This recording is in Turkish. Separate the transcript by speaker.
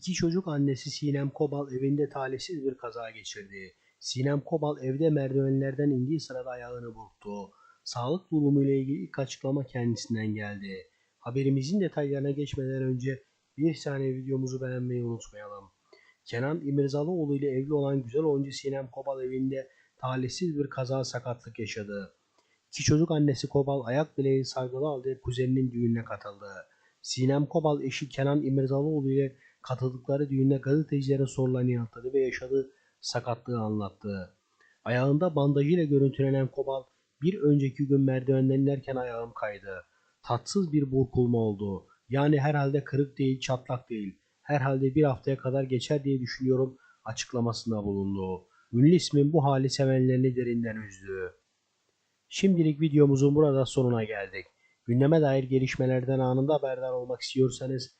Speaker 1: İki çocuk annesi Sinem Kobal evinde talihsiz bir kaza geçirdi. Sinem Kobal evde merdivenlerden indiği sırada ayağını burktu. Sağlık durumu ile ilgili ilk açıklama kendisinden geldi. Haberimizin detaylarına geçmeden önce bir saniye videomuzu beğenmeyi unutmayalım. Kenan İmirzalıoğlu ile evli olan güzel oyuncu Sinem Kobal evinde talihsiz bir kaza sakatlık yaşadı. İki çocuk annesi Kobal ayak bileği sargılı aldığı kuzeninin düğününe katıldı. Sinem Kobal eşi Kenan İmirzalıoğlu ile katıldıkları düğünde gazetecilere sorularını yanıtladı ve yaşadığı sakatlığı anlattı. Ayağında bandajıyla görüntülenen Kobal bir önceki gün merdivenden inerken ayağım kaydı. Tatsız bir burkulma oldu. Yani herhalde kırık değil çatlak değil. Herhalde bir haftaya kadar geçer diye düşünüyorum açıklamasında bulundu. Ünlü ismin bu hali sevenlerini derinden üzdü. Şimdilik videomuzun burada sonuna geldik. Gündeme dair gelişmelerden anında haberdar olmak istiyorsanız